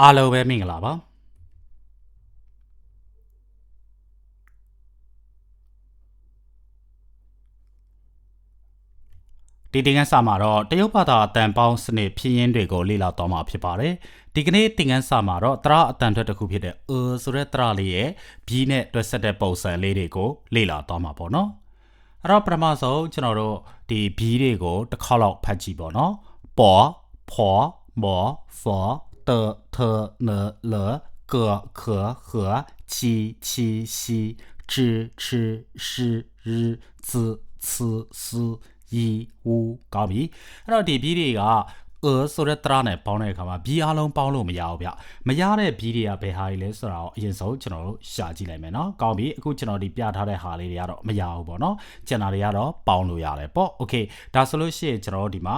အားလုံးပဲမင်္ဂလာပါဒီတင်ကန်းစာမှာတော့တရုတ်ဘာသာအတန်ပေါင်းစနစ်ဖြစ်ရင်းတွေကိုလေ့လာတော့မှာဖြစ်ပါတယ်ဒီကနေ့တင်ကန်းစာမှာတော့တရအတန်ထွက်တစ်ခုဖြစ်တဲ့အဆိုတဲ့တရလေးရဲ့ဘီးနဲ့တွဲဆက်တဲ့ပုံစံလေးတွေကိုလေ့လာတော့မှာပေါ့နော်အဲ့တော့ပထမဆုံးကျွန်တော်တို့ဒီဘီးတွေကိုတစ်ခေါက်လောက်ဖတ်ကြည့်ပေါ့နော်ပေါ်ဖောမောဖော 的特呢了个可和其其西知吃是日子次思ဤဝူကောင်းပြီအဲ့တော့ဒီဘီးတွေကအဲဆိုတဲ့တရနဲ့ပေါင်းတဲ့အခါမှာဘီးအလုံးပေါင်းလို့မရဘူးဗျမရတဲ့ဘီးတွေကဘယ်ဟာတွေလဲဆိုတာကိုအရင်ဆုံးကျွန်တော်တို့ရှာကြည့်လိုက်မယ်နော်ကောင်းပြီအခုကျွန်တော်ဒီပြထားတဲ့ဟာလေးတွေကတော့မရဘူးပေါ့နော်ကျန်တာတွေကတော့ပေါင်းလို့ရတယ်ပေါ့โอเคဒါဆိုလို့ရှိရင်ကျွန်တော်တို့ဒီမှာ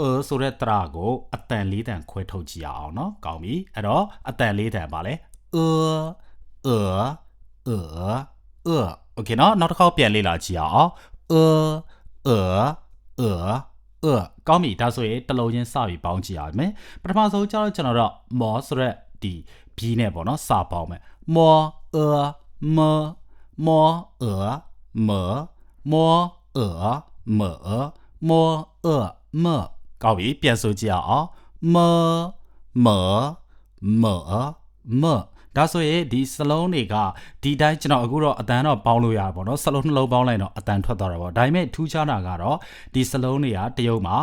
အဲဆိုတဲ့တရကိုအတန်လေးတန်ခွဲထုတ်ကြည့်ရအောင်เนาะကောင်းပြီအဲ့တော့အတန်လေးတန်ပါလဲအဲအဲအဲအဲโอเคเนาะနောက်တစ်ခေါက်ပြန်လေ့လာကြည့်ရအောင်အဲအဲအဲအဲကောင်းပြီဒါဆိုရင်တစ်လုံးချင်းစပြီးပေါင်းကြည့်ရမယ်ပထမဆုံးကျတော့ကျွန်တော်တို့မောဆိုတဲ့ဒီဘီးနဲ့ပေါ့เนาะစပေါင်းမယ်မောအဲမမောအဲမမောအဲမမောအဲမ ကောင်းပြီပြန်ဆိုကြည့်အောင်မမမမဒါဆိုရင်ဒီစလုံးတွေကဒီတိုင်းကျွန်တော်အခုတော့အတန်းတော့ပေါင်းလို့ရပါတော့စလုံးနှလုံးပေါင်းလိုက်တော့အတန်းထွက်သွားတာပေါ့ဒါပေမဲ့ထူးခြားတာကတော့ဒီစလုံးတွေကတရုတ်မှာ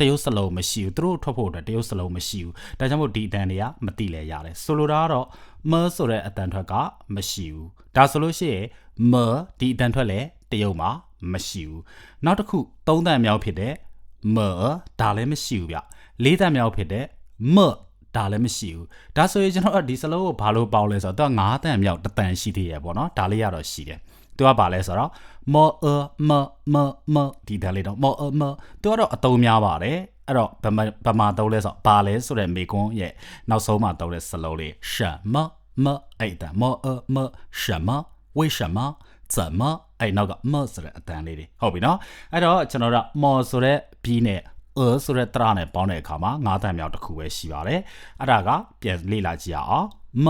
တရုတ်စလုံးမရှိဘူးသူတို့ထွက်ဖို့အတွက်တရုတ်စလုံးမရှိဘူးဒါကြောင့်မို့ဒီအတန်တွေကမတိလဲရတယ်ဆိုလိုတာကတော့မဆိုတဲ့အတန်ထွက်ကမရှိဘူးဒါဆိုလို့ရှိရင်မဒီအတန်ထွက်လဲတရုတ်မှာမရှိဘူးနောက်တစ်ခုသုံးတန်မြောက်ဖြစ်တဲ့ မဒါလည်းမရှိဘူးဗျလေးတန်မြောက်ဖြစ်တဲ့မဒါလည်းမရှိဘူးဒါဆိုရင်ကျွန်တော်ဒီစလုံးကိုဘာလို့ပေါက်လဲဆိုတော့သူက9တန်မြောက်တတန်ရှိသေးရပေါ့နော်ဒါလေးရတော့ရှိတယ်သူကဘာလဲဆိုတော့မောအမမမဒီဒါလေးတော့မောအမသူကတော့အတုံးများပါတယ်အဲ့တော့ဗမာဗမာသုံးလဲဆိုတော့ဘာလဲဆိုတဲ့မေကွန်းရဲ့နောက်ဆုံးမှာသုံးတဲ့စလုံးလေးရှမမအဲ့ဒါမောအမရှမဝိရှမ怎么အဲ့နောက်ကမဆိုတဲ့အတန်လေးတွေဟုတ်ပြီနော်အဲ့တော့ကျွန်တော်တို့မော်ဆိုတဲ့ B နဲ့အဲဆိုတဲ့တရနဲ့ပေါင်းတဲ့အခါမှာ၅တန်မြောက်တစ်ခုပဲရှိပါတယ်အဲ့ဒါကပြန်လေ့လာကြည့်ရအောင်မ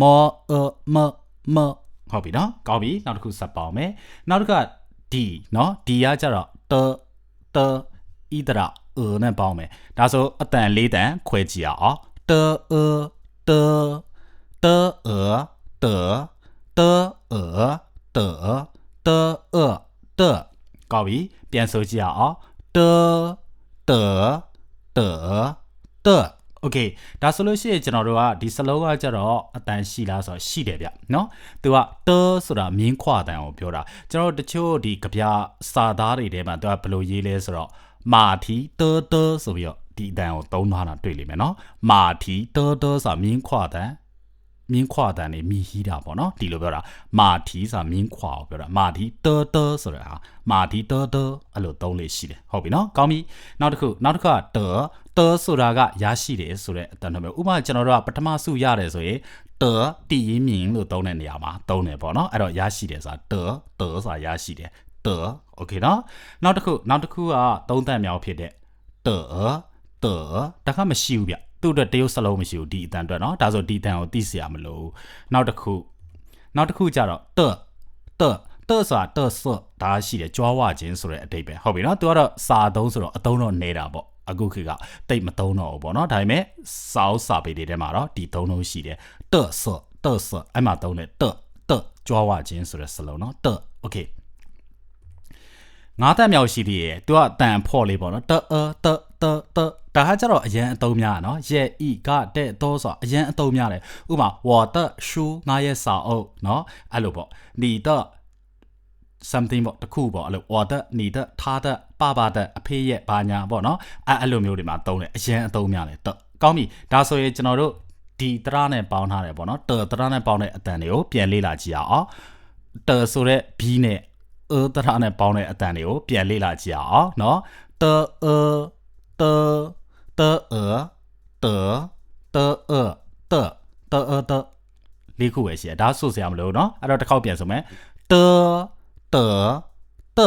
မောအမမဟုတ်ပြီနော်ကောင်းပြီနောက်တစ်ခုဆက်ပေါင်းမယ်နောက်တစ်ခါ D နော် D ကကြတော့တတဣဒရာအဲနဲ့ပေါင်းမယ်ဒါဆိုအတန်၄တန်ခွဲကြည့်ရအောင်တအတတအတတအတတအတကောင်းပြီပြန်ဆိုကြည့်ရအောင် တတတတโอเคဒါဆိုလို့ရှိရင်ကျွန်တော်တို့ကဒီစလုံးကကြတော့အတန်ရှိလားဆိုတော့ရှိတယ်ဗျเนาะသူကတဆိုတာမြင်းခွာတန်ကိုပြောတာကျွန်တော်တို့တချို့ဒီကြပြစာသားတွေထဲမှာသူကဘယ်လိုရေးလဲဆိုတော့မာထီတတဆိုပြီးတော့ဒီအတန်ကိုသုံးထားတာတွေ့လိမ့်မယ်เนาะမာထီတတဆိုတာမြင်းခွာတန် မြင်းခွာတန်နေမိဟီးတာပေါ့နော်ဒီလိုပြောတာမာထီဆိုတာမြင်းခွာကိုပြောတာမာထီတောတောဆိုတဲ့ဟာမာထီတောတောအဲ့လိုသုံးလေးရှိတယ်ဟုတ်ပြီနော်ကောင်းပြီနောက်တစ်ခုနောက်တစ်ခုကတောတောဆိုတာကရရှိတယ်ဆိုတဲ့အတန်မျိုးဥပမာကျွန်တော်တို့ကပထမစုရတယ်ဆိုရင်တောတီးရင်မြင်လို့သုံးတဲ့နေရာမှာသုံးတယ်ပေါ့နော်အဲ့တော့ရရှိတယ်ဆိုတာတောတောဆိုတာရရှိတယ်တောโอเคနော်နောက်တစ်ခုနောက်တစ်ခုကသုံးတန်မြောက်ဖြစ်တဲ့တောတောတခါမရှိဘူးဗျ သူ့အတွက်တရုတ်စလုံးမရှိဘူးဒီအတန်အတွက်နော်ဒါဆိုဒီတန်ကိုသိစရာမလိုဘူးနောက်တစ်ခုနောက်တစ်ခုကြတော့တတတဆိုတာတဆဒါရှိတယ်ကြွားဝခြင်းဆိုတဲ့အတိတ်ပဲဟုတ်ပြီနော်သူကတော့စာသုံးဆိုတော့အသုံးတော့နေတာပေါ့အခုခေတ်ကတိတ်မသုံးတော့ဘူးပေါ့နော်ဒါပေမဲ့စာအုပ်စာပေတွေထဲမှာတော့ဒီသုံးလုံးရှိတယ်တဆတဆအဲ့မှာသုံးတယ်တတကြွားဝခြင်းဆိုတဲ့စလုံးနော်တ okay ငါးတက်မြောက်ရှိသေးရဲ့သူကတန်ဖော့လေးပေါ့နော်တအတတတဒါဟာကျတော့အရန်အတုံးများနော်ရဲ့ဤကတဲ့တော့ဆိုအရန်အတုံးများတယ်ဥပမာဝါတရှူငါရဲ့စာအုပ်နော်အဲ့လိုပေါ့နီတ something ပေါ့တခုပေါ့အဲ့လိုဝါတနီတထားတပပတအဖေရဲ့ဘာညာပေါ့နော်အဲ့အဲ့လိုမျိုးတွေမှာတုံးတယ်အရန်အတုံးများတယ်တကောင်းပြီဒါဆိုရင်ကျွန်တော်တို့ဒီတရနဲ့ပေါင်းထားတယ်ပေါ့နော်တတရနဲ့ပေါင်းတဲ့အတန်တွေကိုပြန်လေ့လာကြည့်အောင်တဆိုတဲ့ B နဲ့ အသရနဲ့ပေါင်းတဲ့အတန်တွေကိုပြန်လေ့လာကြည့်အောင်နော်တအတတအတတအတတအတလေးခုပဲရှိတယ်ဒါဆိုစရာမလိုနော်အဲ့တော့တစ်ခေါက်ပြန်ဆိုမယ်တတတတ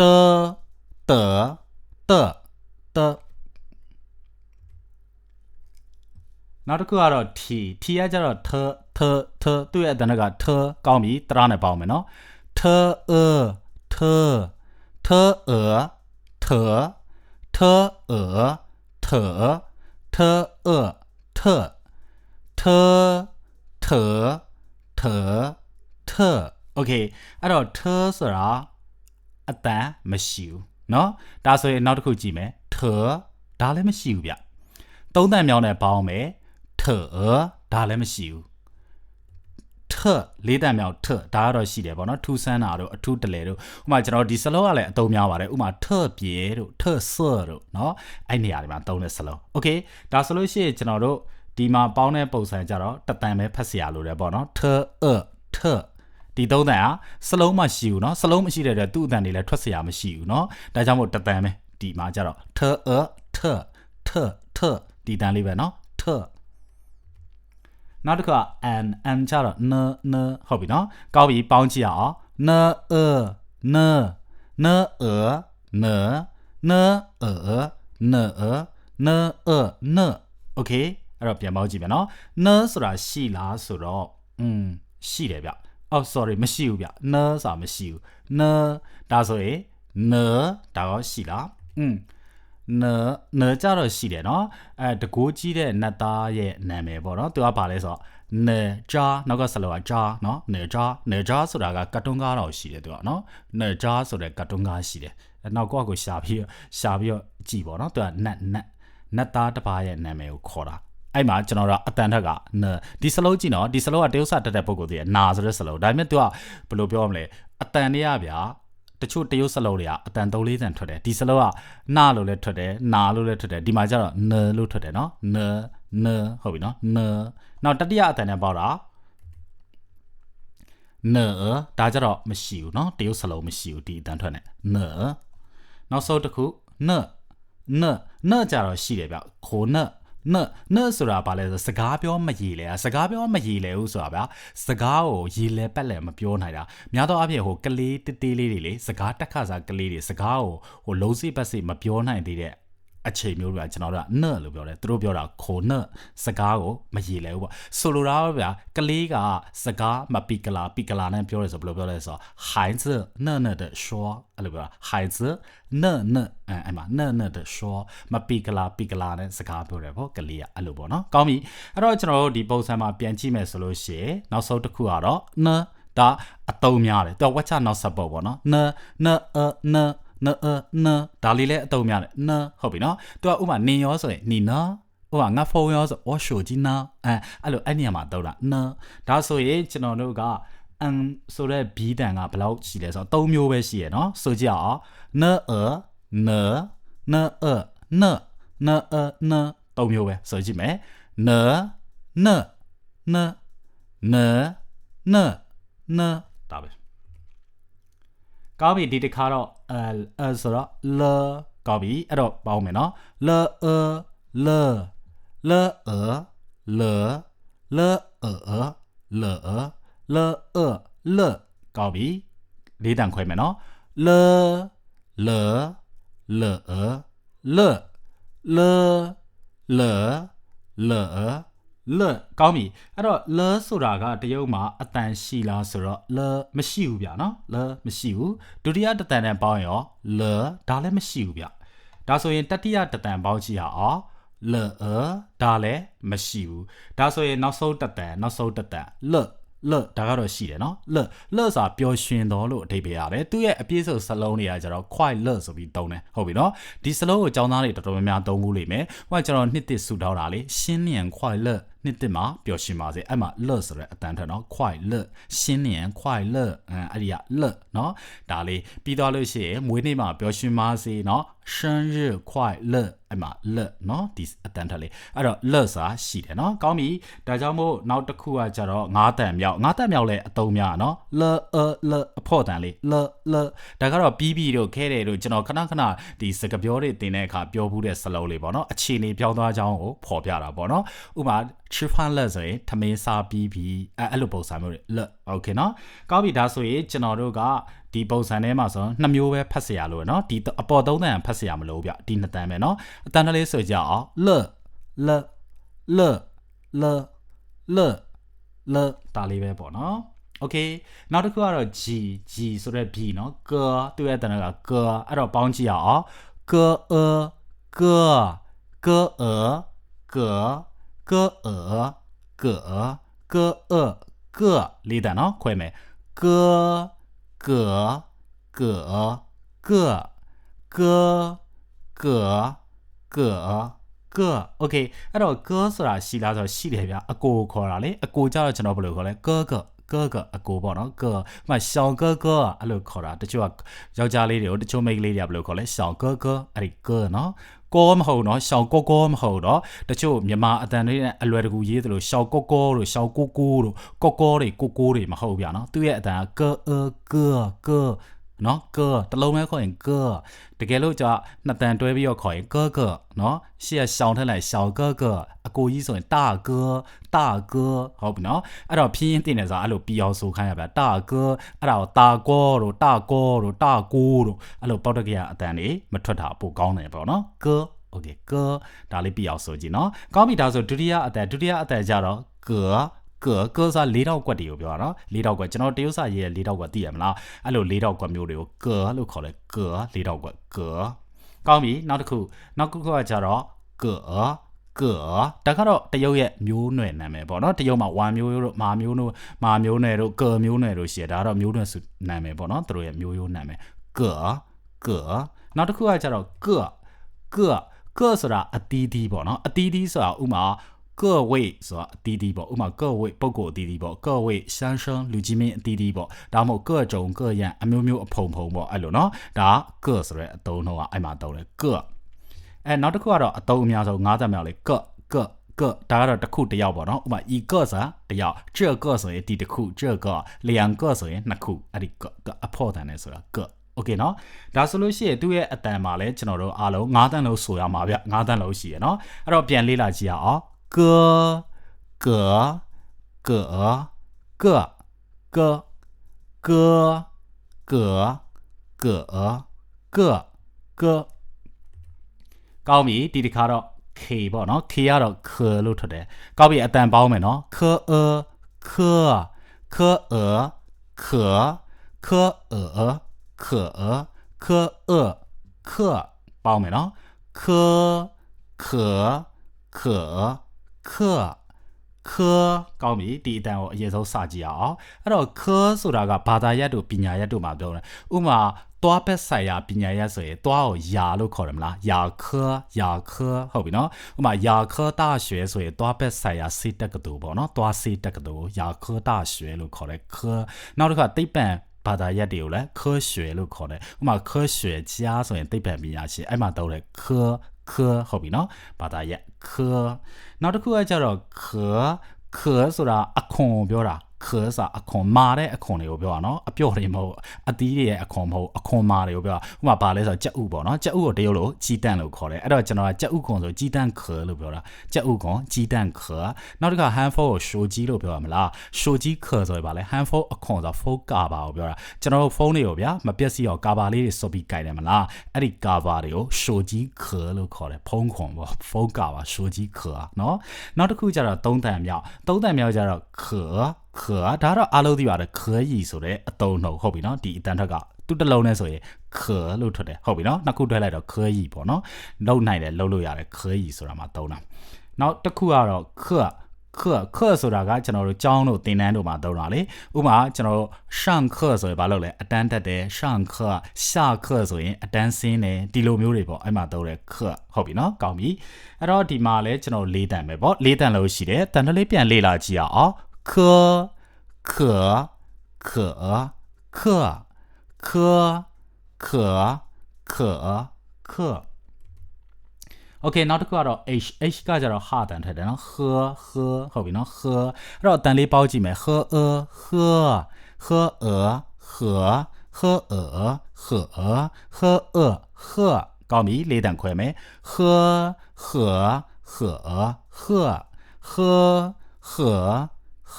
တတတတနောက်တစ်ခုကတော့ ठी ठी ကကျတော့ th th th သူ့ရဲ့အတန်က th ကောင်းပြီတရနဲ့ပေါင်းမယ်နော် th e th th e th th e th th e th th th th th okay အဲ့တော့ th ဆိုတာအတန်မရှိဘူးเนาะဒါဆိုရင်နောက်တစ်ခုကြည့်မယ် th ဒါလည်းမရှိဘူးဗျသုံးတန်မြောင်းနဲ့ပေါင်းမယ် th ဒါလည်းမရှိဘူး th လေးတန်မြောက် th ဒါကတော့ရှိတယ်ပေါ့နော်ထူဆန်းတာတို့အထူးတလဲတို့ဥပမာကျွန်တော်ဒီစလုံးကလည်းအသုံးများပါတယ်ဥပမာ th ပြေတို့ th ဆော့တို့เนาะအဲ့နေရာတွေမှာသုံးတဲ့စလုံးโอเคဒါဆိုလို့ရှိရင်ကျွန်တော်တို့ဒီမှာပေါင်းတဲ့ပုံစံကြတော့တတန်ပဲဖတ်စရာလိုတယ်ပေါ့နော် th a th ဒီသုံးတန်ဟာစလုံးမရှိဘူးเนาะစလုံးမရှိတဲ့အတွက်သူ့အတန်တွေလည်းထွက်စရာမရှိဘူးเนาะဒါကြောင့်မို့တတန်ပဲဒီမှာကြတော့ th a th th th ဒီတန်လေးပဲเนาะ th နောက်တစ်ခါ an an ကြတော့ n n ဟုတ်ပြီနော်ကောက်ပြီပေါင်းကြည့်အောင် n e n n e n n e n e n e n okay အဲ့တော့ပြန်ပေါင်းကြည့်မယ်နော် n ဆိုတာရှိလားဆိုတော့อืมရှိတယ်ဗျအော် sorry မရှိဘူးဗျ n ဆိုတာမရှိဘူး n ဒါဆိုရင် n ဒါရောရှိလားอืม နနကြတော့ရှိတယ်နော်အဲတကိုးကြီးတဲ့နတ်သားရဲ့နာမည်ပေါ့နော်သူကဘာလဲဆိုတော့နေဂျာနောက်ကဆလောကဂျာနော်နေဂျာနေဂျာဆိုတာကကတ်တွန်းကားတော့ရှိတယ်သူကနော်နေဂျာဆိုတဲ့ကတ်တွန်းကားရှိတယ်နောက်ကောကိုရှာပြီးရှာပြီးတော့ကြည်ပေါ့နော်သူကနတ်နတ်နတ်သားတစ်ပါးရဲ့နာမည်ကိုခေါ်တာအဲ့မှာကျွန်တော်တို့အတန်ထက်ကဒီစလုံးကြည့်နော်ဒီစလုံးကတရုတ်စာတက်တဲ့ပုံကိုတည်းနာဆိုတဲ့စလုံးဒါပေမဲ့သူကဘယ်လိုပြောမလဲအတန်တွေကဗျာ တချို့တရုတ်စလုံးတွေကအတန်3 4တန်ထွက်တယ်ဒီစလုံးကနာလို့လည်းထွက်တယ်နာလို့လည်းထွက်တယ်ဒီမှာကျတော့နလို့ထွက်တယ်နော်နနဟုတ်ပြီနော်နနောက်တတိယအတန်နဲ့ပေါက်တာနဒါကြတော့မရှိဘူးเนาะတရုတ်စလုံးမရှိဘူးဒီအတန်ထွက်နဲ့နနောက်ဆုံးတစ်ခုနနနကြတော့ရှိတယ်ဗျခိုန နနဆိုတာဘာလဲဆိုစကားပြောမရည်လဲစကားပြောမရည်လဲဘူးဆိုတာဗျာစကားကိုရည်လဲပက်လဲမပြောနိုင်တာများသောအားဖြင့်ဟိုကလေးတေးသေးလေးတွေလေစကားတက်ခါစားကလေးတွေစကားကိုဟိုလုံးစိပတ်စိမပြောနိုင်သေးတဲ့ အချိန်မျိုးတွေကကျွန်တော်တို့ကနလို့ပြောတယ်သူတို့ပြောတာခိုနစကားကိုမရည်လဲဘူးပေါ့ဆိုလိုတာဗျာကလေးကစကားမပီကလာပီကလာနဲ့ပြောရဲဆိုဘယ်လိုပြောလဲဆိုတော့孩子嫩嫩的说အဲ့လိုပြော孩子嫩嫩အဲအဲ့မှာ嫩嫩的说မပီကလာပီကလာနဲ့စကားပြောတယ်ပေါ့ကလေးကအဲ့လိုပေါ့နော်ကောင်းပြီအဲ့တော့ကျွန်တော်တို့ဒီပုံစံမှာပြန်ကြည့်မယ်ဆိုလို့ရှိရင်နောက်ဆုံးတစ်ခုကတော့နဒါအတုံးများတယ်သူကဝက်ချနောက်ဆက်ပေါ့ပေါ့နော်နနအန နအနဒါလေးလည်းအတုံးများတယ်နဟုတ်ပြီနော်သူကဥမာနင်ရောဆိုရင်နီနော်ဟိုကငါဖုန်းရောဆိုအော်ရှိုကြီးနာအဲအဲ့လိုအဲ့နေရာမှာတော့တာနဒါဆိုရင်ကျွန်တော်တို့ကအမ်ဆိုတဲ့ဘီတန်ကဘယ်လောက်ရှိလဲဆိုတော့၃မျိုးပဲရှိရယ်နော်ဆိုကြအောင်နအနနအနနအန၃မျိုးပဲဆိုကြည့်မယ်နနနနနနဒါပဲ ကောင်းပြီဒီတစ်ခါတော့အဲအဲဆိုတော့လကောင်းပြီအဲ့တော့ပေါင်းမယ်နော်လအလလအလလအလအလအလကောင်းပြီလေးတန်ခွဲမယ်နော်လလလအလလလလ လကောင်းပြီအဲ့တော့လဆိုတာကတရုတ်မှာအတန်ရှိလားဆိုတော့လမရှိဘူးဗျာနော်လမရှိဘူးဒုတိယတတန်နဲ့ပေါင်းရောလဒါလည်းမရှိဘူးဗျဒါဆိုရင်တတိယတတန်ပေါင်းကြည့်ရအောင်လအဒါလည်းမရှိဘူးဒါဆိုရင်နောက်ဆုံးတတန်နောက်ဆုံးတတန်လလဒါကတော့ရှိတယ်နော်လလစာပျော်ရွှင်တော်လို့အဓိပ္ပာယ်ရတယ်သူရဲ့အပြည့်စုံစလုံးတွေကကျတော့ quite လဆိုပြီးသုံးတယ်ဟုတ်ပြီနော်ဒီစလုံးကိုចောင်းသားတွေတော်တော်များများသုံးဖို့လိမ့်မယ်ဟိုကကျွန်တော်နှစ်တစ်ဆူတောင်းတာလေရှင်းမြန် quite လ နှစ်တစ်မှာပျော်ရွှင်ပါစေအဲ့မှာလဆိုတဲ့အတန်ထက်နော် quite လရှင်းမြန် quite လအဲ့ဒီကလနော်ဒါလေးပြီးသွားလို့ရှိရင်မွေးနေ့မှာပျော်ရွှင်ပါစေနော်生日快乐အဲ့မှာလเนาะဒီအတန်ထက်လေးအဲ့တော့လစာရှိတယ်เนาะကောင်းပြီဒါကြောင့်မို့နောက်တစ်ခုကကြတော့ငါးတန်မြောက်ငါးတန်မြောက်လည်းအတုံးများเนาะလအလအဖို့တန်လေးလလဒါကတော့ပြီးပြီတို့ခဲတယ်တို့ကျွန်တော်ခဏခဏဒီစကားပြောတွေတင်တဲ့အခါပြောဘူးတဲ့စလုံးလေးပေါ့เนาะအခြေအနေပြောင်းသွားကြောင်းကိုဖော်ပြတာပေါ့เนาะဥပမာ ချီဖန်လက်ဆိုရင်ထမင်းစားပြီးပြီအဲအဲ့လိုပုံစံမျိုးတွေလโอเคเนาะကောင်းပြီဒါဆိုရင်ကျွန်တော်တို့ကဒီပုံစံထဲမှာဆိုနှစ်မျိုးပဲဖတ်เสียလို့เนาะဒီအပေါ်သုံးတန်ဖတ်เสียမလို့ဗျဒီနှစ်တန်ပဲเนาะအတန်တလေးဆိုကြအောင်လလလလ လလလဒါလေးပဲပေါ့နော်โอเคနောက်တစ်ခုကတော့ G G ဆိုတဲ့ B เนาะကသူ့ရဲ့တန်းကကအဲ့တော့ပေါင်းကြည့်ရအောင်ကအကကအက 个呃个个呃个里的呢，会没？个个个个个个个个，OK，အဲ့တော့ girl ဆိုတာရှိလားဆိုတော့ရှိတယ်ဗျာအကိုခေါ်တာလေအကိုကြတော့ကျွန်တော်ဘယ်လိုခေါ်လဲ girl girl ကကအကိုပေါ့နော်ကမရှောင်းကကအဲ့လိုခေါ်တာတချို့ကယောက်ျားလေးတွေကိုတချို့မိန်းကလေးတွေကဘယ်လိုခေါ်လဲရှောင်းကကအဲ့ဒီကနော်ကောမဟုတ်နော်ရှောင်းကောကောမဟုတ်တော့တချို့မြန်မာအတန်တွေနဲ့အလွယ်တကူရေးသလိုရှောင်းကောကောတို့ရှောင်းကိုကိုတို့ကောကောတွေကိုကိုတွေမဟုတ်ဗျာနော်သူ့ရဲ့အတန်ကကကက နော်ကတလုံးပဲခေါ်ရင်ကတကယ်လို့ကြာနှစ်တန်တွဲပြီးတော့ခေါ်ရင်ကကနော်ရှေ့ကရှောင်းထက်လိုက်ရှောင်းကကအကိုကြီးဆိုရင်တာကတာကဟုတ်ပြီနော်အဲ့တော့ဖြင်းရင်တင်နေစားအဲ့လိုပြီးအောင်ဆိုခိုင်းရဗျတာကအဲ့ဒါကိုတာကောတို့တာကောတို့တာကိုတို့အဲ့လိုပေါက်တကရအတန်နေမထွက်တာပိုကောင်းတယ်ပေါ့နော်ကโอเคကဒါလေးပြီးအောင်ဆိုကြည့်နော်ကောင်းပြီဒါဆိုဒုတိယအတန်ဒုတိယအတန်ကြတော့က ကကစား၄တောက်ကွက်တွေကိုပြောတာနော်၄တောက်ကွက်ကျွန်တော်တရုတ်စာရေး၄တောက်ကွက်သိရမလားအဲ့လို၄တောက်ကွက်မျိုးတွေကိုကလို့ခေါ်လဲက၄တောက်ကွက်ကကောင်းပြီနောက်တစ်ခုနောက်တစ်ခုကကြတော့ကကဒါကတော့တရုတ်ရဲ့မျိုးနွယ်နာမည်ပေါ့နော်တရုတ်မှာဝါမျိုးတို့မာမျိုးတို့မာမျိုးနွယ်တို့ကမျိုးနွယ်တို့ရှိတယ်ဒါကတော့မျိုးနွယ်စုနာမည်ပေါ့နော်သူတို့ရဲ့မျိုးရိုးနာမည်ကကနောက်တစ်ခုကကြတော့ကကကဆိုတာအတီးတီးပေါ့နော်အတီးတီးဆိုတာဥမာ 各位ဆိုတာအတီးတီးပေါ့ဥမာ各位ပုဂ္ဂိုလ်အတီးတီးပေါ့各位先生လူကြီးမင်းအတီးတီးပေါ့ဒါမှမဟုတ်各种各样အမျိုးမျိုးအဖုံဖုံပေါ့အဲ့လိုနော်ဒါကဆိုတဲ့အတုံးတော့အဲ့မှာတုံးတယ်ကအဲနောက်တစ်ခုကတော့အတုံးအများဆုံး၅တမြောက်လေကကကဒါကတော့တစ်ခုတစ်ယောက်ပေါ့နော်ဥပမာဤကဆိုတာတစ်ယောက်这个ဆိုရင်ဒီတစ်ခု这个两个ဆိုရင်နှစ်ခုအဲ့ဒီကအဖို့တန်နေဆိုတာကโอเคเนาะဒါဆိုလို့ရှိရင်သူ့ရဲ့အတန်မှာလဲကျွန်တော်တို့အားလုံး၅တန်းလုံးဆိုရမှာဗျ၅တန်းလုံးရှိရเนาะအဲ့တော့ပြန်လေ့လာကြည့်ရအောင် ကကကကကကကကကကကောင်းပြီဒီတစ်ခါတော့ K ပေါ့နော် K ကတော့ K လို့ထွက်တယ်ကောင်းပြီအတန်ပေါင်းမယ်နော် K e K K e K K e K e K e K ပေါင်းမယ်နော် K K K ခခကောင်းပြီဒီအတန်ကိုအရင်ဆုံးစကြည့်အောင်အဲ့တော့ခဆိုတာကဘာသာရပ်တို့ပညာရပ်တို့မှာပြောတယ်ဥမာသွားဘက်ဆိုင်ရာပညာရပ်ဆိုရင်သွားကိုယာလို့ခေါ်တယ်မလားယာခယာခဟုတ်ပြီနော်ဥမာယာခ大学ဆိုရင်သွားဘက်ဆိုင်ရာစေတက္ကသိုလ်ပေါ့နော်သွားစေတက္ကသိုလ်ယာခ大学လို့ခေါ်တယ်ခနောက်တစ်ခါသိပ္ပံဘာသာရပ်တွေကိုလည်း科学လို့ခေါ်တယ်ဥမာ科学家ဆိုရင်သိပ္ပံပညာရှင်အဲ့မှာတော့တယ်科 科ဟုတ်ပြီနော်ဘာသာရပ်科နောက်တစ်ခုကကြတော့ခခဆိုတာအခွန်ပြောတာ ခစာအခွန်မာတဲ့အခွန်တွေကိုပြောတာနော်အပြော့တွေမဟုတ်အသီးတွေရဲ့အခွန်မဟုတ်အခွန်မာတွေကိုပြောတာဥပမာဘာလဲဆိုတော့ကြက်ဥပေါ့နော်ကြက်ဥကိုတရုတ်လိုကြီးတန့်လို့ခေါ်တယ်အဲ့တော့ကျွန်တော်ကကြက်ဥခွန်ဆိုကြီးတန့်ခလို့ပြောတာကြက်ဥခွန်ကြီးတန့်ခနောက်တစ်ခါ handful ကိုရှိုကြီးလို့ပြောရမလားရှိုကြီးခဆိုရပါလဲ handful အခွန်ဆို full cover ကိုပြောတာကျွန်တော်တို့ဖုန်းတွေကိုဗျာမပြည့်စည်အောင်ကာဘာလေးတွေစုပ်ပြီးကြိုက်တယ်မလားအဲ့ဒီ cover တွေကိုရှိုကြီးခလို့ခေါ်တယ်ဖုန်းခွန်ပေါ့ full cover ရှိုကြီးခနော်နောက်တစ်ခုကျတော့သုံးတန်မြောက်သုံးတန်မြောက်ကျတော့ခ ခဒါတော့အားလုံးသိပါတယ်ခရီဆိုတဲ့အတုံးနှုတ်ဟုတ်ပြီနော်ဒီအတန်ထက်ကသူတစ်လုံးနဲ့ဆိုရင်ခလို့ထွက်တယ်ဟုတ်ပြီနော်နှစ်ခုတွဲလိုက်တော့ခရီပေါ့နော်လုံနိုင်တယ်လုံလို့ရတယ်ခရီဆိုတာမှာသုံးတာနောက်တစ်ခုကတော့ခခခဆိုတာကကျွန်တော်တို့ကျောင်းတို့သင်တန်းတို့မှာသုံးတာလေဥပမာကျွန်တော်တို့上课ဆိုရင်ဘာလို့လဲအတန်းတက်တယ်上课下课ဆိုရင်အတန်းဆင်းတယ်ဒီလိုမျိုးတွေပေါ့အဲ့မှာသုံးတယ်ခဟုတ်ပြီနော်ကောင်းပြီအဲ့တော့ဒီမှာလဲကျွန်တော်လေးတန်ပဲပေါ့လေးတန်လို့ရှိတယ်တန်တလေးပြန်လေ့လာကြည့်အောင် 科可可可可可可可 Okay နောက်တစ်ခုကတော့ h h ကကြတော့ဟာတန်ထက်တယ်နော်ဟဟဟုတ်ပြီနော်ဟအဲ့တော့တန်လေးပေါက်ကြည့်မယ်ဟအဟဟအဟဟအဟဟအဟကောင်းပြီလေးတန်ခွဲမယ်ဟဟဟဟဟဟဟ 和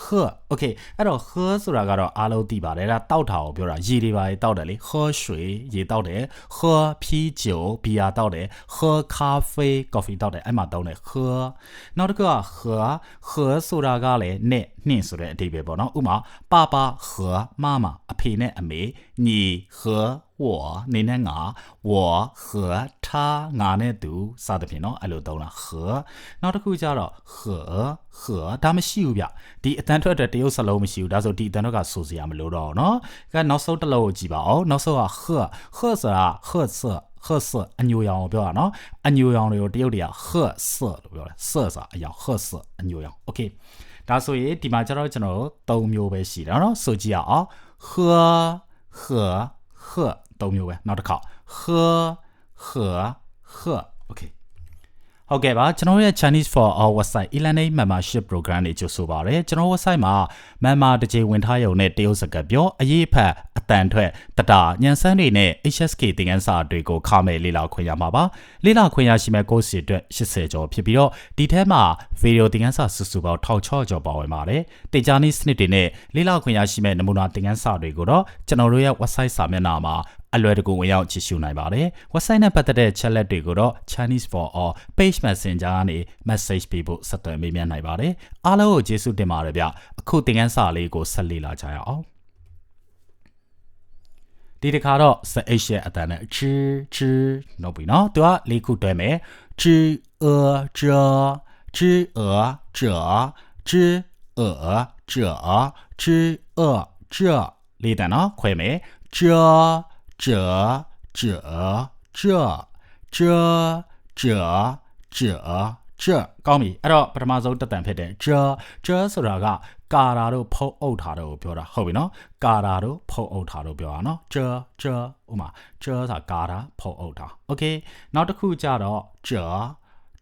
喝 OK အဲ့တော့ her ဆိုတာကတော့အားလုံးသိပါတယ်ဒါတောက်တာကိုပြောတာရေတွေပါရေတောက်တယ်လေ her ရွှေရေတောက်တယ် her 啤酒ဘီယာတောက်တယ် her coffee coffee တောက်တယ်အဲ့မှာတောင်းတယ် her နောက်တစ်ခုက her her ဆိုတာကလည်းနဲ့နှင့်ဆိုတဲ့အဓိပ္ပာယ်ပေါ့နော်ဥမာပါပါဟမမအဖေနဲ့အမေညီဟ我နေနဲ့ငါ我和他ငါနဲ့သူစသဖြင့်เนาะအဲ့လိုသုံးတာ和နောက်တစ်ခုကျတော့和和ဒါမရှိဘူးဗျဒီအတန်ထွက်တဲ့တရုတ်စလုံးမရှိဘူးဒါဆိုဒီအတန်ထွက်ကဆိုစရာမလိုတော့ဘူးเนาะကဲနောက်ဆုံးတစ်လုံးကိုကြည့်ပါအောင်နောက်ဆုံးက和和ဆိုတာ和色ဟဆအညိုရောင်ကိုပြောတာเนาะအညိုရောင်တွေကိုတရုတ်တွေကဟဆလို့ပြောတယ်ဆဆိုတာအယောင်ဟဆအညိုရောင်โอเค ဒါဆိုရင်ဒီမှာကျတော့ကျွန်တော်၃မျိုးပဲရှိတယ်နော်ဆိုကြည့်ရအောင်ဟဟဟဟ၃မျိုးပဲနောက်တစ်ခေါက်ဟဟဟ okay ဟုတ်ကဲ့ပါကျွန်တော်ရဲ့ Chinese for All website e-learning membership program တွေကြိုဆိုပါရစေကျွန်တော် website မှာ member တစ်ချိန်ဝင်ထားရုံနဲ့တရုတ်စကားပြောအရေးဖက်အတန်ထွက်တတာညံစမ်းတွေနဲ့ HSK သင်ခန်းစာတွေကိုခါမဲ့လေ့လာခွင့်ရမှာပါလေ့လာခွင့်ရရှိမဲ့ course တွေအတွက်80ကျော်ဖြစ်ပြီးတော့ဒီထဲမှာ video သင်ခန်းစာစုစုပေါင်း1600ကျော်ပါဝင်ပါတယ်တင်ကြားနည်းစနစ်တွေနဲ့လေ့လာခွင့်ရရှိမဲ့နမူနာသင်ခန်းစာတွေကိုတော့ကျွန်တော်တို့ရဲ့ website စာမျက်နှာမှာ အလွယ်တကူဝင်ရောက်ကြည့်ရှုနိုင်ပါတယ်။ website နဲ့ပတ်သက်တဲ့ chat လက်တွေကိုတော့ Chinese for all page messenger ကနေ message ပေးဖို့ဆက်သွယ်မေးမြန်းနိုင်ပါတယ်။အားလုံးကိုကျေးဇူးတင်ပါတယ်ဗျ။အခုသင်ခန်းစာလေးကိုဆက်လေ့လာကြရအောင်။ဒီတစ်ခါတော့စအိတ်ရဲ့အတန်နဲ့ချီချီနော်ပြီနော်သူကလေးခုတွဲမယ်ချီအဂျာချီအဂျာချီအဂျာချီအဂျာလေးတန်နော်ခွဲမယ်ဂျာ 这这这这这这这ကောင်းပြီအဲ့တော့ပထမဆုံးတက်တန်ဖြစ်တဲ့ဂျဂျဆိုတာကကာရာတို့ဖုံးအုပ်ထားတော့ပြောတာဟုတ်ပြီနော်ကာရာတို့ဖုံးအုပ်ထားတော့ပြောတာနော်ဂျဂျဥမာဂျဆိုတာကာရာဖုံးအုပ်ထားโอเคနောက်တစ်ခုကြတော့ဂျ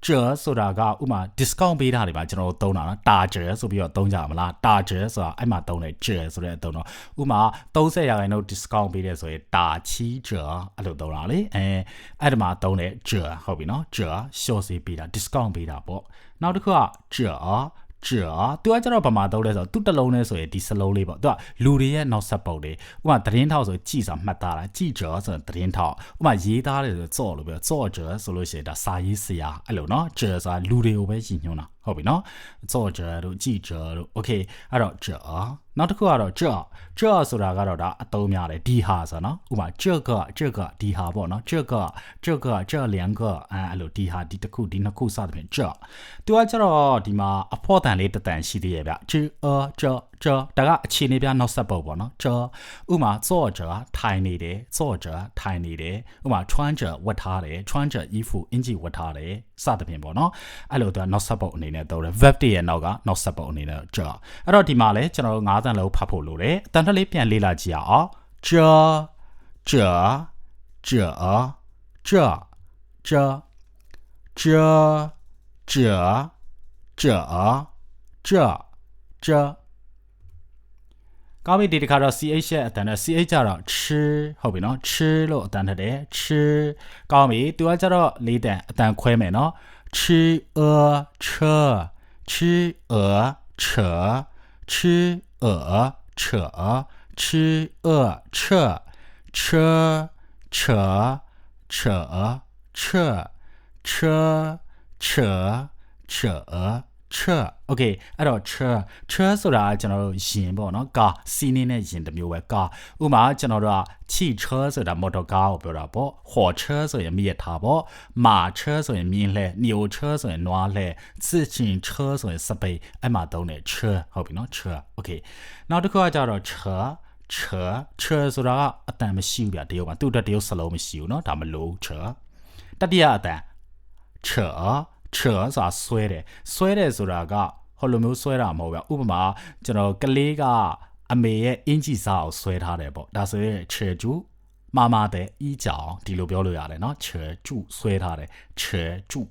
ကျဆိုတာကဥမာ discount ပေးတာတွေပါကျွန်တော်တို့သုံးတာနော်တာကျဆိုပြီးတော့သုံးကြမလားတာကျဆိုတာအဲ့မှာသုံးတယ်ကျဆိုတဲ့အသုံးတော့ဥမာ30ရာခိုင်နှုန်း discount ပေးတယ်ဆိုရင်တာချီကျအဲ့လိုသုံးတာလေအဲအဲ့ဒီမှာသုံးတယ်ကျဟုတ်ပြီနော်ကျ short စီပေးတာ discount ပေးတာပေါ့နောက်တစ်ခုကကျ ကြာသူကကျတော့ဗမာသုံးလဲဆိုသူ့တလုံးလဲဆိုရင်ဒီစလုံးလေးပေါ့သူကလူတွေရဲ့နောက်ဆက်ပုတ်တွေဥပမာသတင်းထောက်ဆိုကြည်ဆိုမှတ်သားတာကြည်ကြောဆိုရင်သတင်းထောက်ဥပမာရေးသားတယ်ဆိုကြော့လို့ပြောကြော့ကြောဆိုလို့ရှိရင်ဒါစာရေးဆရာအဲ့လိုနော်ကြောဆိုတာလူတွေကိုပဲရည်ညွှန်းတာဟုတ်ပြီနော်ကြော့ကြောတို့ကြည်ကြောတို့โอเคအဲ့တော့ကြော နောက်တစ်ခုကတော့ကြော့ကြော့ဆိုတာကတော့ဒါအသုံးများတယ်ဒီဟာဆိုနော်ဥပမာ这个这个ဒီဟာပေါ့နော်这个这个这两个အဲအဲ့လိုဒီဟာဒီတစ်ခုဒီနှစ်ခုစသဖြင့်ကြော့သူကကျတော့ဒီမှာအဖို့တန်လေးတတန်ရှိသေးရဲ့ဗျ这呃这这ဒါကအခြေအနေပြနောက်ဆက်ပုတ်ပေါ့နော်这ဥမာ作者ထိုင်နေတယ်作者ထိုင်နေတယ်ဥမာ穿着ဝတ်ထားတယ်穿着衣服အင်ဂျီဝတ်ထားတယ်စသဖြင့်ပေါ့နော်အဲ့လိုသူကနောက်ဆက်ပုတ်အနေနဲ့သုံးတယ် verb တွေရဲ့နောက်ကနောက်ဆက်ပုတ်အနေနဲ့ကြော့အဲ့တော့ဒီမှာလဲကျွန်တော်တို့၅တ န်လုံးဖတ်ဖို့လိုတယ်အတန်ထက်လေးပြန်လေ့လာကြည့်အောင်ကြော့ကြော့ကြော့ကြော့ကြော့ကြော့ကြော့ကြော့ကြော့ကြော့ကောင်းပြီဒီတစ်ခါတော့ CH ရဲ့အတန်နဲ့ CH ကြတော့ ch ဟုတ်ပြီနော် ch လို့အတန်ထက်တယ် ch ကောင်းပြီသူကကြတော့လေးတန်အတန်ခွဲမယ်နော် ch a ch ch a ch ch 呃扯吃呃，chē，扯撤、车扯、扯。扯扯 ch okay အဲ့တော့ ch ch ဆိုတာကျွန်တော်တို့ယင်ပေါ့နော်ကာစီးနေနဲ့ယင်တစ်မျိုးပဲကာဥမာကျွန်တော်တို့က汽车ဆိုတာမော်တော်ကားကိုပြောတာပေါ့火车ဆိုရင်မြစ်ထားပေါ့马车ဆိုရင်မြင်းလှဲ牛车ဆိုရင်နွားလှဲ自行车ဆိုရင်စပိတ်အဲ့မှာသုံးတယ် ch ဟုတ်ပြီနော် ch okay နောက်တစ်ခုကကြတော့ ch ချချဆိုတာကအတန်မရှိဘူးဗျတရုတ်မှာသူ့အတွက်တရုတ်စလုံးမရှိဘူးเนาะဒါမလို့ချတတိယအတန်ချ chur ဆိုတာဆွဲတယ်ဆွဲတယ်ဆိုတာကဟိုလိုမျိုးဆွဲတာမဟုတ်ဘူးဥပမာကျွန်တော်ကလေးကအမေရဲ့အင်ဂျီစာကိုဆွဲထားတယ်ပေါ့ဒါဆိုရင် chur ကျူမာမာတဲ့အီးကြောင်ဒီလိုပြောလို့ရတယ်နော် chur ကျူဆွဲထားတယ် chur ကျူ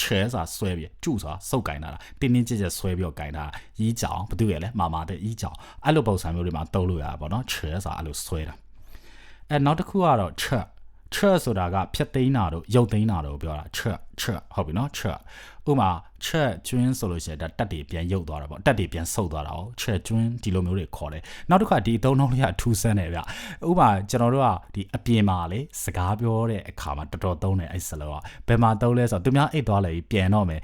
ချဲစာဆွဲပြီးကျူစာစုပ်ကင်တာတင်းတင်းကြပ်ကြပ်ဆွဲပြီးတော့ကင်တာရီးကြောင်ဘသူရဲ့လဲမာမာတဲ့ရီးကြောင်အဲ့လိုပုံစံမျိုးတွေမှာတုံးလို့ရတာပေါ့နော်ချဲစာအဲ့လိုဆွဲတာအဲနောက်တစ်ခုကတော့ချက်ချက်ဆိုတာကဖြတ်သိမ်းတာတို့ရုပ်သိမ်းတာတို့ပြောတာချက် ချက်ဟုတ်ပြီနော်ချက်ဥမာချက်ကျွင်းဆိုလို့ရှိရင်ဒါတက်တွေပြန်ရုပ်သွားတာပေါ့တက်တွေပြန်ဆုပ်သွားတာ哦ချက်ကျွင်းဒီလိုမျိုးတွေခေါ်တယ်နောက်တစ်ခါဒီအသုံးနှုန်းလေးကထူးဆန်းတယ်ဗျဥမာကျွန်တော်တို့ကဒီအပြင်မှာလေစကားပြောတဲ့အခါမှာတော်တော်သုံးတယ်အဲ့စလုံးကဘယ်မှာသုံးလဲဆိုတော့သူများအိတ်သွားလဲပြီးပြန်တော့မယ်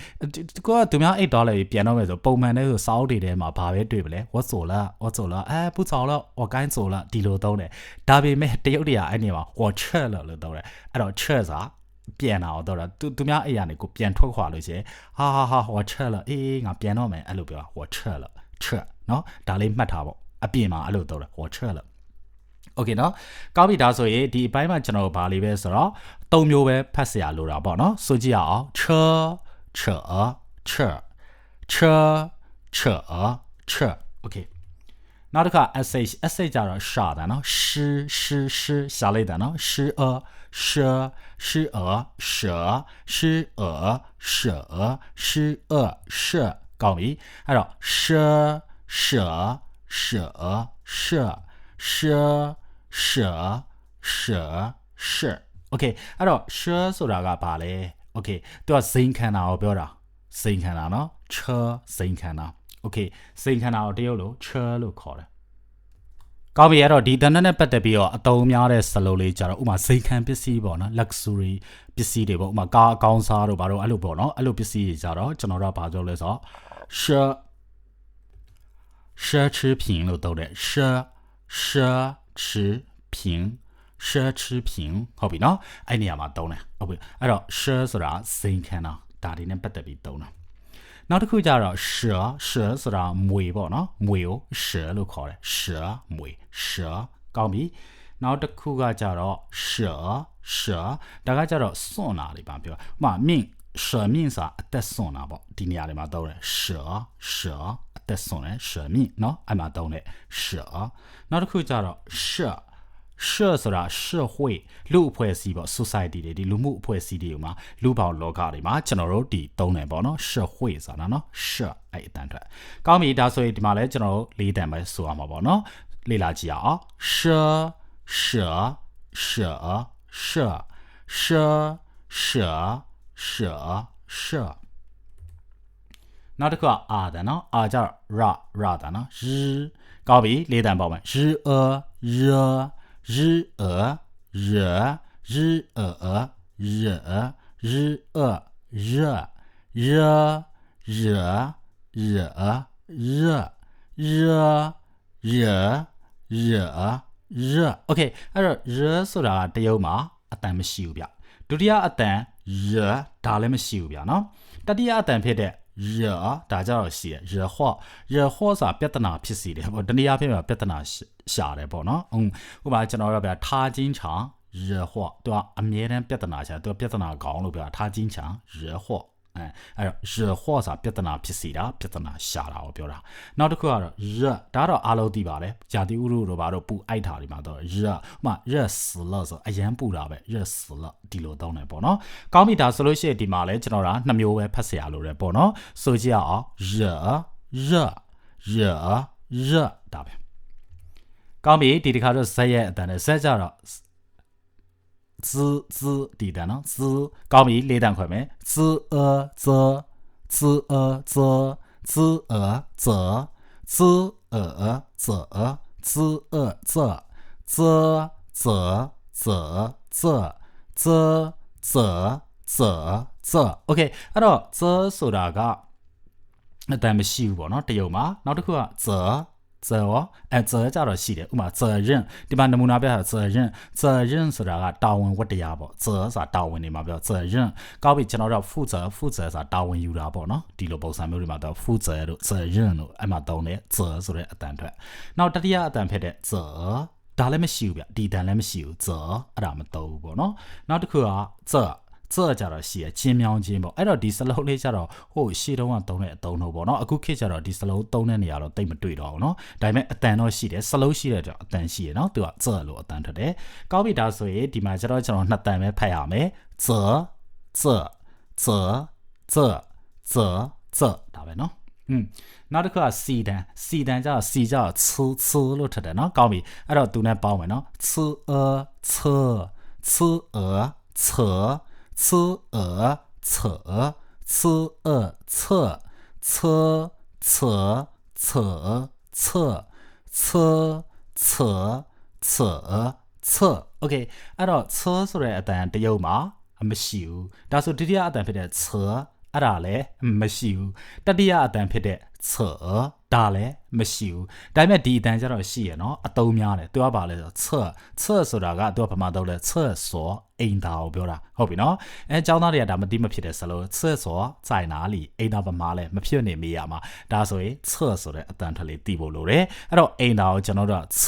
ကိုကသူများအိတ်သွားလဲပြီးပြန်တော့မယ်ဆိုပုံမှန်တဲ့ဆိုစောင်းတွေထဲမှာဘာပဲတွေ့ပလဲဝတ်ဆိုလားဝတ်ဆိုလားအဲပူဆောင်လားဝကိုင်းဆိုလားဒီလိုသုံးတယ်ဒါပေမဲ့တရုတ်တရားအဲ့နေမှာဝချက်လို့သုံးတယ်အဲ့တော့ချက်စာ ပြန်လာတော့တော့သူသူများအိမ်ကနေကိုပြန်ထွက်ခွာလို့ရှိရင်ဟာဟာဟာဟောချက်လာအေးငါပြန်တော့မယ်အဲ့လိုပြောဟောချက်လာချက်နော်ဒါလေးမှတ်ထားပေါ့အပြင်မှာအဲ့လိုတော့ဟောချက်လာโอเคเนาะကောင်းပြီဒါဆိုရင်ဒီအပိုင်းမှာကျွန်တော်ဗာလေးပဲဆိုတော့၃မျိုးပဲဖတ်စရာလိုတာပေါ့เนาะဆိုကြည့်ရအောင်ချေချေချေချေချေချေโอเค 那这个 s h s h 加了啥的呢？是是是下来的呢？是呃是是呃是是呃是呃是呃是高音，还有是是是是是是是是 OK，还有是说这个吧嘞？OK，都要声开哪标着？声开哪呢？车声开哪？okay စိန်ခန္ဓာကိုတရုတ်လို chair လို့ခေါ်တယ်ကောင်းပြီအဲ့တော့ဒီတဏ္ဍနဲ့ပတ်သက်ပြီးတော့အတုံးများတဲ့စလုံးလေးကြတော့ဥမာစိတ်ခံပစ္စည်းပေါ့နော် luxury ပစ္စည်းတွေပေါ့ဥမာကားအကောင်းစားတို့ဘာတို့အဲ့လိုပေါ့နော်အဲ့လိုပစ္စည်းတွေကြတော့ကျွန်တော်တို့ဘာပြောလဲဆိုတော့ share share 吃品လို့တုံးတယ် share share 吃品 share 吃品ဟုတ်ပြီနော်အဲ့နေရာမှာတုံးတယ်ဟုတ်ပြီအဲ့တော့ share ဆိုတာစိတ်ခံတာဒါတွေနဲ့ပတ်သက်ပြီးတုံးတာ နောက်တစ်ခုကျတော့ရှေရှေဆိုတာမွေပေါ့နော်မွေကိုရှေလို့ခေါ်တယ်ရှေမွေရှေကောင်းပြီနောက်တစ်ခုကကြတော့ရှေရှေဒါကကြတော့စွန့်တာတွေပါပြောဥပမာမြင့်舍命啥？得送哪不？第二里嘛都嘞，舍舍得送嘞，舍命喏，俺嘛都嘞，舍。那这可以叫了舍社ဆိုတာ社会လူအဖွဲ့အစည်းပေါ့ society တွေဒီလူမှုအဖွဲ့အစည်းတွေမှာလူပေါင်းလောကတွေမှာကျွန်တော်တို့ဒီသုံးတယ်ပေါ့နော်社会ဆိုတာနော်社အဲ့အတန်ထွက်ကောင်းပြီဒါဆိုရင်ဒီမှာလဲကျွန်တော်တို့လေးတန်ပဲဆိုရမှာပေါ့နော်လေ့လာကြည့်အောင်社社社社社社社社နောက်တစ်ခုကအာတန်နော်အာကြရရတန်နော်ရကောင်းပြီလေးတန်ပေါ့မယ်ရအရ 日呃惹日呃惹日呃热热惹惹热热惹惹热 OK အဲ့တော့ရဆိုတာတရုပ်မှာအတန်မရှိဘူးဗျဒုတိယအတန်ရဒါလည်းမရှိဘူးဗျနော်တတိယအတန်ဖြစ်တဲ့ 热大家要写热火热火是别的那劈 c 的我等你压扁了别的那写下来不能嗯我把它讲到这边他经常热火对吧？啊明天别的那些都别的那搞了不要他经常热火 င်းလို့ပြောထားချင်းချာရဟောအဲအဲ့တော့ရဟောစာပြဿနာဖြစ်စီတာပြဿနာရှာတာကိုပြောတာနောက်တစ်ခုကတော့ရဒါတော့အားလုံးသိပါတယ်ဂျာတိဥရုတို့ဘာတို့ပူအိုက်တာတွေမှာတော့ရဥမာရစလဆိုအရန်ပူတာပဲရစလဒီလိုတောင်းတယ်ပေါ့နော်ကောင်းပြီဒါဆိုလို့ရှိရင်ဒီမှာလဲကျွန်တော်ကနှစ်မျိုးပဲဖတ်เสียရလို့ရပေါ့နော်ဆိုကြအောင်ရရရရဒါပဲကောင်းပြီဒီတစ်ခါတော့ဇက်ရဲ့အတန်နဲ့ဇက်ကြတော့ 滋滋ဒီတန်နော်滋ကောင်းပြီလေးတန်ခွဲမယ်滋呃啧滋呃啧滋呃啧滋呃啧滋呃啧啧啧啧啧啧啧啧啧 Okay အဲ့တော့啧ဆိုတာကအတန်မရှိဘူးပေါ့နော်တရုတ်မှာနောက်တစ်ခုက啧 责哦，哎责叫做系列，嘛责任，对吧？那么那边还有责任，责任是啥个？大文我的呀不？责啥大文的嘛表？责任，搞比讲到这负责，负责啥大文有啦不？喏，第六部三秒里嘛到负责的责任咯，哎嘛到呢责是嘞一单出来，那这里啊单拍的责，打来没修表，地单来没修责，啊咱们都不喏，那这个责。 စကြတော့ရှိရချင်းမြောင်းချင်းပေါ့အဲ့တော့ဒီစလုံးလေးကြတော့ဟိုရှေ့တုန်းကသုံးတဲ့အသုံးတော့ပေါ့နော်အခုခေတ်ကြတော့ဒီစလုံးသုံးတဲ့နေရာတော့တိတ်မတွေ့တော့ဘူးနော်ဒါပေမဲ့အတန်တော့ရှိတယ်စလုံးရှိတဲ့ကြောင့်အတန်ရှိရနော်သူကစလို့အတန်ထွက်တယ်ကောင်းပြီဒါဆိုရင်ဒီမှာကျတော့ကျွန်တော်နှစ်တန်ပဲဖတ်ရမယ်ဇဇဇဇဇဇဒါပဲနော်อืมနောက်တစ်ခါစီတန်စီတန်ကြစီကြချူချူလို့ထက်တယ်เนาะကောင်းပြီအဲ့တော့သူနဲ့ပေါင်းမယ်เนาะချူအချူချူအချူ c e c c e c c c c c c c c c okay အဲ့တော့ c ဆိုတဲ့အတန်တရုပ်မှာမရှိဘူးဒါဆိုဒုတိယအတန်ဖြစ်တဲ့ c အဲ့ဒါလည်းမရှိဘူးတတိယအတန်ဖြစ်တဲ့ c ဒါလည်းမရှိဘူးဒါပေမဲ့ဒီအတန်ကျတော့ရှိရနော်အတုံးများတယ်သူကပါလဲဆိုတော့ချချဆိုတာကသူကဘာမှတော့လဲချဆောအိမ်သားကိုပြောတာဟုတ်ပြီနော်အဲចောင်းသားတွေကဒါမသိမဖြစ်တဲ့စလို့ချဆောစိုင်နာလီအိမ်သားဗမာလဲမဖြစ်နေမိရမှာဒါဆိုရင်ချဆိုတဲ့အတန်ထလေးတီးဖို့လိုတယ်အဲ့တော့အိမ်သားကိုကျွန်တော်တို့ကချ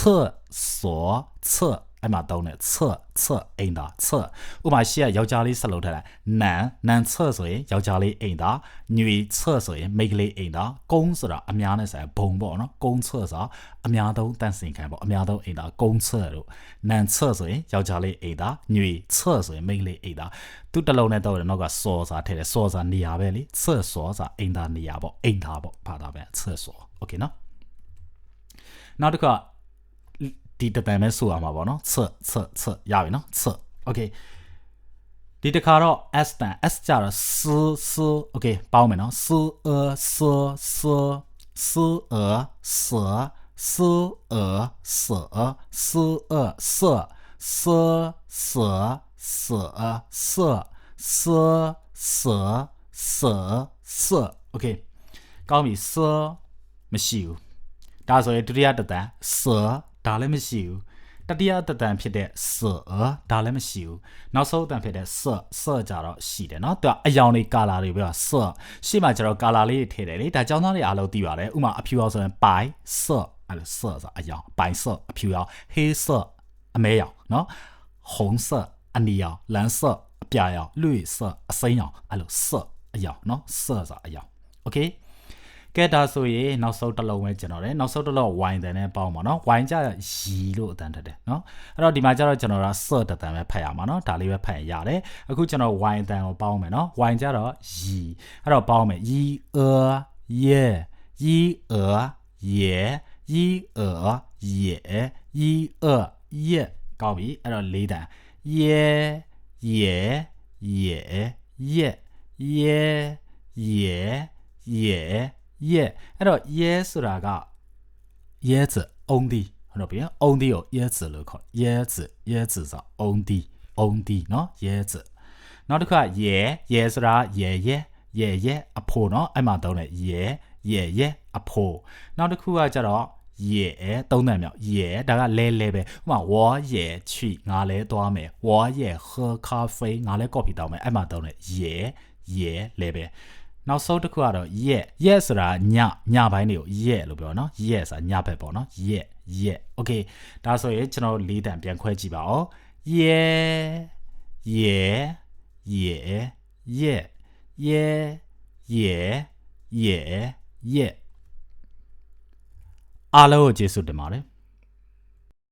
ဆောချ အဲ့မှာတောင်းတဲ့侧侧အိမ်သာ侧ဥပမာရှေ့ကယောက်ျားလေးဆက်လုပ်ထားတာနန်နန်侧ဆိုရင်ယောက်ျားလေးအိမ်သာညွေ侧ဆိုရင်မိန်းကလေးအိမ်သာကုန်းဆိုတာအများနဲ့ဆိုင်ဘုံပေါ့နော်ကုန်း侧ဆိုတာအများသုံးတန့်စင်ခံပေါ့အများသုံးအိမ်သာကုန်း侧တို့နန်侧ဆိုရင်ယောက်ျားလေးအိမ်သာညွေ侧ဆိုရင်မိန်းကလေးအိမ်သာသူတစ်လုံးနဲ့တော့နောက်ကစောစာထည့်တယ်စောစာနေရာပဲလေ侧စောစာအိမ်သာနေရာပေါ့အိမ်သာပေါ့ဘာသာပဲ侧စောโอเคနော်နောက်တစ်ခါ ဒီတတန်ပဲဆိုရမှာပေါ့နော်ဆက်ဆက်ဆက်ရပြီနော်ဆက် okay ဒီတခါတော့ s တန် s ကြတော့ s s okay ပေါင်းမယ်နော် s a s s s a s s a s s a s s s s s s s s s okay ကောင်းပြီ s မရှိဘူးဒါဆိုရင်ဒုတိယတတန် s ဒါလည်းမရှိဘူးတတိယအတန်ဖြစ်တဲ့ဆာဒါလည်းမရှိဘူးနောက်ဆုံးအတန်ဖြစ်တဲ့ဆဆကြတော့ရှိတယ်เนาะသူကအယောင်လေးကာလာတွေပြောဆရှေ့မှာကျတော့ကာလာလေးတွေထည့်တယ်လေဒါကြောင်းသားတွေအားလုံးသိပါတယ်ဥမာအဖြူအောင်ဆိုရင်ပိုင်ဆအဲ့လိုဆဆိုအယောင်ပိုင်ဆအဖြူအောင်ဟေးဆအမဲရောင်เนาะဟုံဆအနီရောင်လန်းဆအပြာရောင်လွေဆအစိမ်းရောင်အဲ့လိုဆအယောင်เนาะဆဆိုအယောင်โอเค ကဲဒါဆိုရင်နောက်ဆုံးတစ်လုံးပဲကျွန်တော်တယ်နောက်ဆုံးတစ်လုံးဝိုင်တန်နဲ့ပေါင်းပါနော်ဝိုင်ကြရီလို့အတန်တက်တယ်နော်အဲ့တော့ဒီမှာကျတော့ကျွန်တော်ကဆော့တတန်ပဲဖတ်ရမှာနော်ဒါလေးပဲဖတ်ရတယ်အခုကျွန်တော်ဝိုင်တန်ကိုပေါင်းမယ်နော်ဝိုင်ကြတော့ရီအဲ့တော့ပေါင်းမယ်ရီအေယေရီအေယေရီအေယေရီအေယေကောင်းပြီအဲ့တော့၄တန်ယေယေယေယေယေယေ ရဲအဲ့တော့ရဲဆိုတာကရဲ字အုံးဒီဟုတ်တော့ဗျာအုံးဒီကိုရဲ字လို့ခေါ်ရဲ字ရဲ字ဆိုအုံးဒီအုံးဒီနော်ရဲ字နောက်တစ်ခါရဲရဲဆိုတာရဲရဲရဲရဲအဖို့နော်အဲ့မှာသုံးတယ်ရဲရဲရဲအဖို့နောက်တစ်ခုကကြတော့也သုံးတန်မြောက်也ဒါကလဲလဲပဲဥမာ我也去ငါလဲသွားမယ်我也喝咖啡ငါလဲ coffee တောင်းမယ်အဲ့မှာသုံးတယ်也也လဲပဲ နောက်ဆုံးတစ်ခုကတော့ yeah yeah ဆိုတာညညပိုင်းတွေကို yeah လို့ပြောနော် yeah ဆိုတာညဘက်ပေါ့နော် yeah yeah okay ဒါဆိုရင်ကျွန်တော်လေးတန်ပြန်ခွဲကြည့်ပါဦး yeah yeah yeah yeah yeah yeah yeah yeah အားလုံးကိုကျေးဇူးတင်ပါတယ်